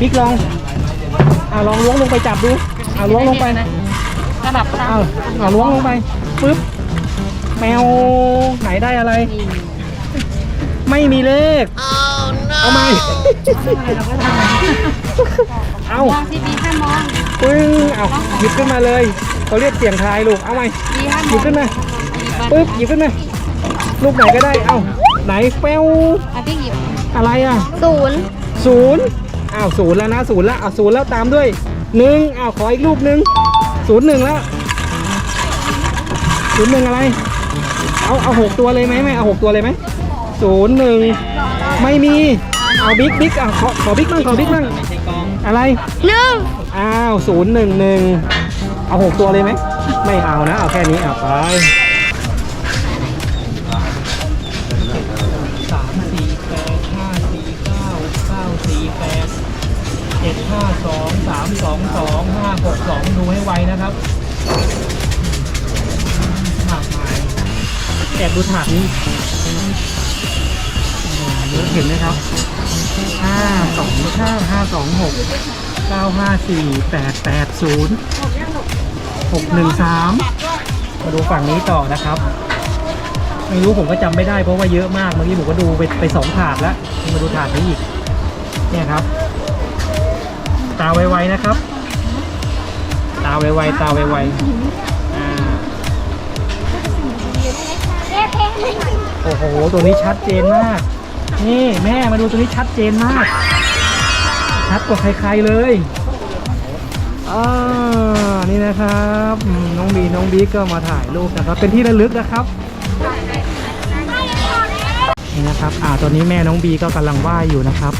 บิ๊กลองอ่าลองล้วงลงไปจับดูอ่าล้วงลงไปกระดับตามอ้าวอ่าล้วงลงไปปึ๊บแมวไหนได้อะไรนี่ไม่มีเลขเอาไหมเราก็ทำเอามองที่บีห้ามองปึ้งเอาหยิบขึ้นมาเลยเขาเรียกเสียงทายลูกเอาไหมบีห้ามหมยิอบงขึ้นมาปึ๊ปึ๊บบหยิบขึ้นมาลูกไหนก็ได้เอาไหนแป้วอะพี่หยิบอะไรอะศูนย์ศูนย์ อ้าวศูนย์แล้วนะศูนย์แล้วเอาศูนย์แล้วตามด้วยหนึ่งอ้าวขออีกรูปหนึ่งศูนย์หนึ่งแล้วศูนย์หนึ่งอะไร เอาเอาหกตัวเลยไหมไม่เอาหกตัวเลยไหมศูนย์หนึ่งไม่มีเอาบิ๊กบิ๊กอะขอขอบิ๊กบ้างขอบิ๊กบ้างอะไรหนึ่งอ้าวศูนย์หนึ่งหนึ่งเอาหกตัวเลยไหมไม่เอานะเอาแค่นี้เอาไป นะครับถาดมาแอบดูถาดนี้เยอะเห็นไหมครับห้าสองห้าห้าสองหกเก้าห้าสี่แปดแปดศูนย์หกหนึ่งสามมาดูฝั่งนี้ต่อนะครับ ไม่รู้ผมก็จำไม่ได้เพราะว่าเยอะมากเมื่อกี้ผมก็ดูไปไปสองถาดแล้วมาดูถาดนี้อีกเนี่ยครับ ตาไวๆนะครับาไวๆตาไวๆอ่าโอ้โหตัวนี้ชัดเจนมาก นี่แม่มาดูตัวนี้ชัดเจนมาก ชัดกว่าใครๆเลยอ่านี่นะครับอืมน้องบีน้องบิ๊กก็มาถ่ายรูปนะครับ เป็นที่ระลึกนะครับนี่นะครับ อ่าตอนนี้แม่น้องบีก็กำลังไหว้อยู่นะครับ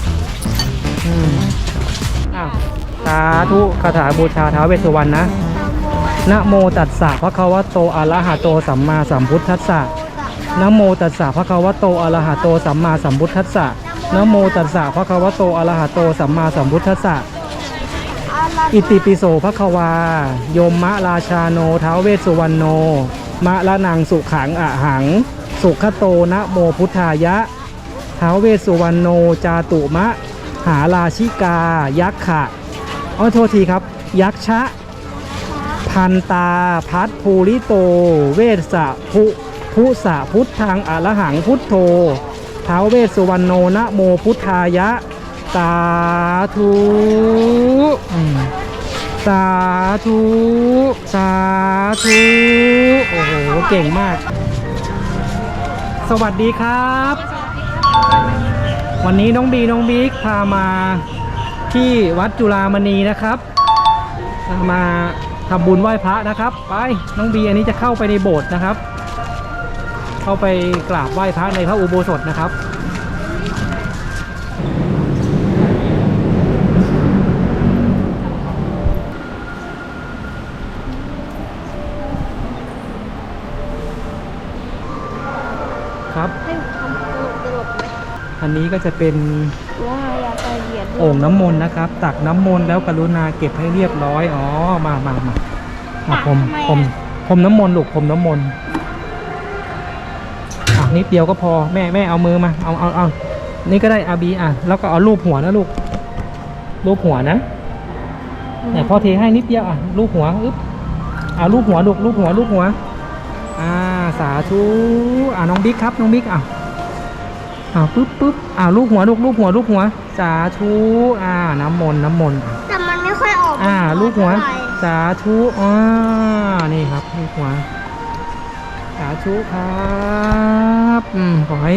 อืมอ้าวสาธุคาถาบูชาท้าวเวสสุวรรณนะนะโมตัสสะพระคะวะโตอะระหะโตสัมมาสัมพุทธัสสะนะโมตัสสะพระคะวะโตอะระหะโตสัมมาสัมพุทธัสสะนะโมตัสสะพระคะวะโตอะระหะโตสัมมาสัมพุทธัสสะอิติปิโสภควา โยมมะราชาโนท้าวเวสสุวรรณโน มะละนังสุขังอะหัง สุขโตนะโมพุทธายะท้าวเวสสุวรรณโนจาตุมะ หาราชิกา ยักขะ อ๋อโทษทีครับ ยักษ์ชะ พันตา พัดภูริโต เวสสะพุพุสะพุทธังอรหังพุทโธท้าวเวสสุวรรณโนนะโมพุทธายะ สาธุสาธุสาธุโอ้โห เก่งมาก สวัสดีครับ วันนี้น้องบีน้องบิ๊กพามา ที่วัดจุฬามณีนะครับ มาทำบุญไหว้พระนะครับ ไปน้องบีอันนี้จะเข้าไปในโบสถ์นะครับ เข้าไปกราบไหว้พระในพระอุโบสถนะครับครับให้ทำตลกตลกไหมอันนี้ก็จะเป็นว่าอ ย่าไปเหยียดโอ่งน้ำมนต์นะครับ ตักน้ำมนต์แล้วกรุณาเก็บให้เรียบร้อย อ๋อ มามามามาผมผมผมน้ำมนต์ลูกผมน้ำมนต์อะนิดเดียวก็พอแม่แม่เอามือมา เอาเอาเอานี่ก็ได้อาบีอะ แล้วก็เอารูปหัวนะลูก รูปหัวนะเนี่ยพ่อเทให้นิดเดียวอะ รูปหัวอึ๊บอ่ารูปหัวลูกรูปหัวรูปหัว อ่า สาธุ อ่าน้องบิ๊กครับ น้องบิ๊กอะ อ่าปึ๊บปึ๊บอ่าลูกหัวลูกลูกหัวลูกหัว สาธุอ่าน้ำมนต์น้ำมนต์แต่มันไม่ค่อยออกอ่า ลูกหัว สาธุอ่านี่ครับลูกหัว สาธุครับอืมขอให้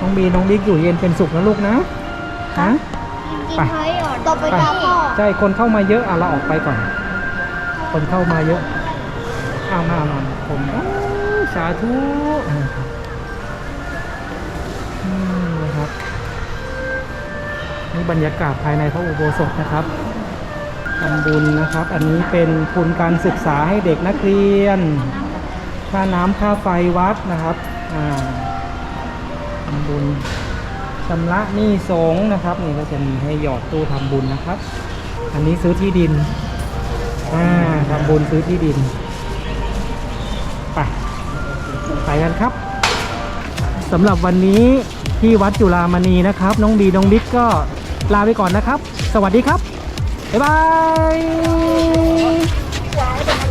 น้องบีน้องบิ๊กอยู่เย็นเป็นสุขนะลูกนะฮะไปต่อไปตามพ่อใช่คนเข้ามาเยอะอะเราออกไปก่อน คนเข้ามาเยอะเอามาเอามาผมอ้าวสาธุอ่าอืม นะครับนี่บรรยากาศภายในพระอุโบสถนะครับทำบุญนะครับ อันนี้เป็นทุนการศึกษาให้เด็กนักเรียน ค่าน้ำค่าไฟวัดนะครับทำบุญชำระหนี้สงนะครับนี่ก็จะมีให้หยอดตู้ทำบุญนะครับ อันนี้ซื้อที่ดินทำบุญซื้อที่ดิน ไป ไปกันครับ สำหรับวันนี้ที่วัดจุฬามณีนะครับ น้องบีน้องบิ๊กก็ลาไปก่อนนะครับ สวัสดีครับ บ๊ายบาย